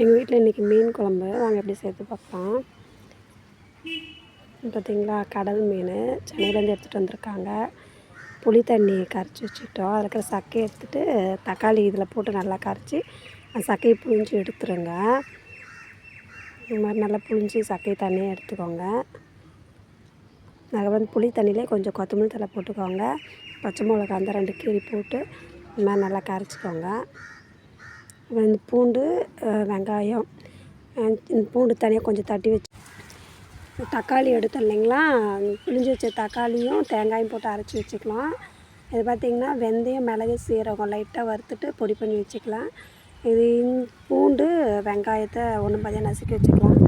எங்கள் வீட்டில் இன்றைக்கி மீன் குழம்பு. நாங்கள் எப்படி சேர்த்து பார்க்கலாம் பார்த்திங்களா கடல் மீன். சென்னையிலேருந்து எடுத்துகிட்டு வந்திருக்காங்க. புளி தண்ணி கரைச்சி வச்சுக்கிட்டோம். அதில் இருக்கிற சக்கையை எடுத்துகிட்டு தக்காளி இதில் போட்டு நல்லா கரைச்சி அந்த சக்கையை புழிஞ்சு எடுத்துருங்க. இந்த மாதிரி நல்லா புழிஞ்சு சக்கை தண்ணியை எடுத்துக்கோங்க. நாங்கள் வந்து புளி தண்ணியிலே கொஞ்சம் கொத்தமல்லி தழை போட்டுக்கோங்க. பச்சை மிளகா அந்த ரெண்டு கீரி போட்டு இந்த மாதிரி நல்லா கரைச்சிக்கோங்க. இந்த பூண்டு வெங்காயம் இந்த பூண்டு தனியாக கொஞ்சம் தட்டி வச்சு தக்காளி எடுத்தோம் இல்லைங்களா? பிழிஞ்சு வச்ச தக்காளியும் தேங்காயும் போட்டு அரைச்சி வச்சுக்கலாம். இது பார்த்திங்கன்னா வெந்தயம் மிளகு சீரகம் லைட்டாக வறுத்துட்டு பொடி பண்ணி வச்சுக்கலாம். இது பூண்டு வெங்காயத்தை ஒன்றும் பதியாக நசுக்கி வச்சுக்கலாம்.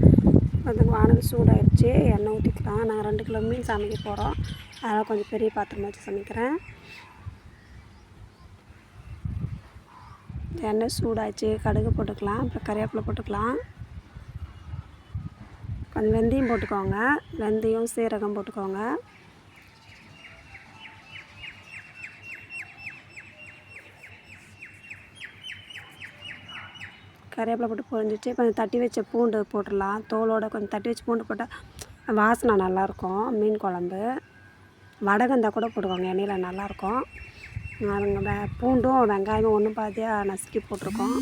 கொஞ்சம் வானல் சூடாகிடுச்சு எண்ணெய் ஊற்றிக்கலாம் நாங்கள் ரெண்டு கிலோ மீன் சமைக்க போகிறோம் அதனால் கொஞ்சம் பெரிய பாத்திரமாக வச்சு சமைக்கிறேன். எண்ணெய் சூடாச்சு கடுகு போட்டுக்கலாம் அப்புறம் கறிவேப்பிலை போட்டுக்கலாம். கொஞ்சம் வெந்தயம் போட்டுக்கோங்க. வெந்தயம் சீரகம் போட்டுக்கோங்க. கறிவேப்பிலை போட்டு பொரிஞ்சிச்சு கொஞ்சம் தட்டி வச்ச பூண்டு போட்டுடலாம். தோலோட கொஞ்சம் தட்டி வச்ச பூண்டு போட்டால் வாசனை நல்லாயிருக்கும். மீன் குழம்பு. வடகந்தா கூட போட்டுக்கோங்க எண்ணெயில் நல்லாயிருக்கும் அதுங்க வே பூண்டும் வெங்காயமும் ஒன்று பாதியாக நசுக்கி போட்டிருக்கோம்.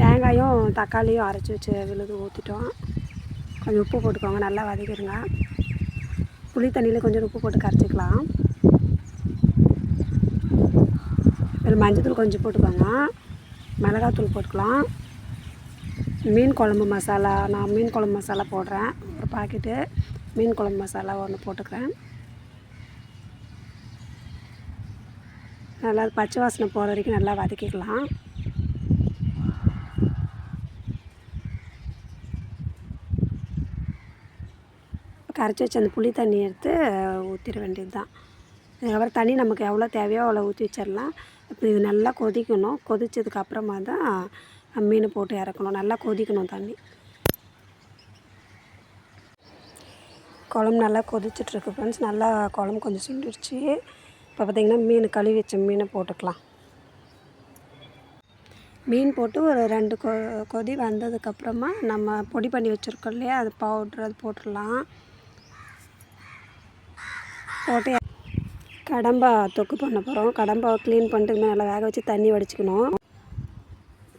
தேங்காயும் தக்காளியும் அரைச்சி வச்சு விழுது ஊற்றிட்டோம் கொஞ்சம் உப்பு போட்டுக்கோங்க நல்லா வதக்கிடுங்க. புளி தண்ணியில் கொஞ்சம் உப்பு போட்டு கரைச்சிக்கலாம். இதில் மஞ்சத்தூள் கொஞ்சம் போட்டுக்கோங்க. மிளகாத்தூள் போட்டுக்கலாம். மீன் குழம்பு மசாலா நான் மீன் குழம்பு மசாலா போடுறேன் ஒரு பாக்கெட்டு. மீன் குழம்பு மசாலா ஒன்று போட்டுக்கிறேன். நல்லா பச்சை வாசனை போகிற வரைக்கும் நல்லா வதக்கிக்கலாம். கரைச்சி வச்ச அந்த புளி தண்ணி எடுத்து ஊற்றிட வேண்டியது தான் அதுக்கப்புறம் தண்ணி நமக்கு எவ்வளோ தேவையோ அவ்வளோ ஊற்றி வச்சிடலாம். இப்போ இது நல்லா கொதிக்கணும். கொதித்ததுக்கப்புறமா தான் மீனை போட்டு இறக்கணும். நல்லா கொதிக்கணும் தண்ணி. குழம்பு நல்லா கொதிச்சிட்ருக்கு ஃப்ரெண்ட்ஸ் நல்லா குழம்பு கொஞ்சம் சுண்டிடுச்சு இப்போ பார்த்திங்கன்னா மீன் கழுவி வச்ச மீனை போட்டுக்கலாம். மீன் போட்டு ஒரு ரெண்டு கொ கொதி வந்ததுக்கப்புறமா நம்ம பொடி பண்ணி வச்சுருக்கோம் இல்லையா அது பவுட்ரு அது போட்டுடலாம். போட்டு கடம்பா தொக்கு பண்ண போகிறோம் கடம்பாவை க்ளீன் பண்ணிட்டு நல்லா வேக வச்சு தண்ணி வடிச்சுக்கணும்.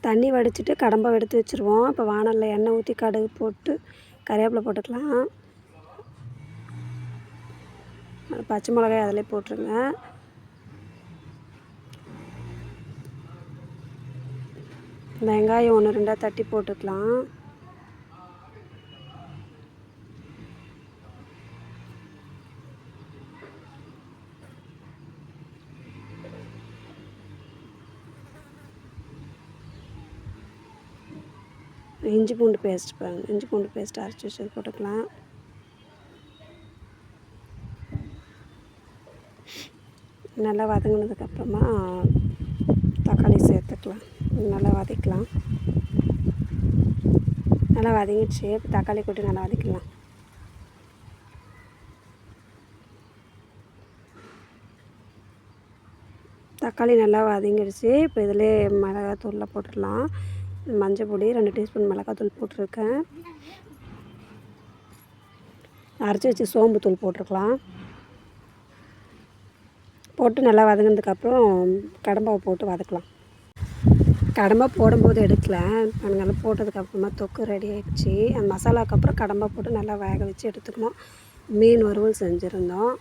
தண்ணி வடிச்சிட்டு கடம்பை எடுத்து வச்சுருவோம். இப்போ வானலில் எண்ணெய் ஊற்றி கடுகு போட்டு கறிவேப்பிலை போட்டுக்கலாம். பச்சை மிளகாய் அதிலே போட்டுருங்க. வெங்காயம் ஒன்று ரெண்டாக தட்டி போட்டுக்கலாம். இஞ்சி பூண்டு பேஸ்ட் பாருங்க. இஞ்சி பூண்டு பேஸ்ட் அரைச்சி வச்சு போட்டுக்கலாம். நல்லா வதங்கினதுக்கப்புறமா தக்காளி சேர்த்துக்கலாம். நல்லா வதக்கலாம். நல்லா வதங்கிடுச்சு. இப்போ தக்காளி கொட்டி நல்லா வதக்கலாம். தக்காளி நல்லா வதங்கிடுச்சு. இப்போ இதிலே மிளகாத்தூளில் போட்டுடலாம். மஞ்சள் பொடி ரெண்டு டீஸ்பூன் மிளகாத்தூள் போட்டிருக்கேன். அரைச்சி வச்சு சோம்பு தூள் போட்டிருக்கலாம். போட்டு நல்லா வதங்கினதுக்கப்புறம் கடம்பாவை போட்டு வதக்கலாம். கடம்பா போடும்போது எடுக்கல. நல்லா போட்டதுக்கப்புறமா தொக்கு ரெடி ஆயிடுச்சு. அந்த மசாலாவுக்கு அப்புறம் கடம்பா போட்டு நல்லா வேக வச்சு எடுத்துக்கணும். மீன் வறுவல் செஞ்சுருந்தோம்.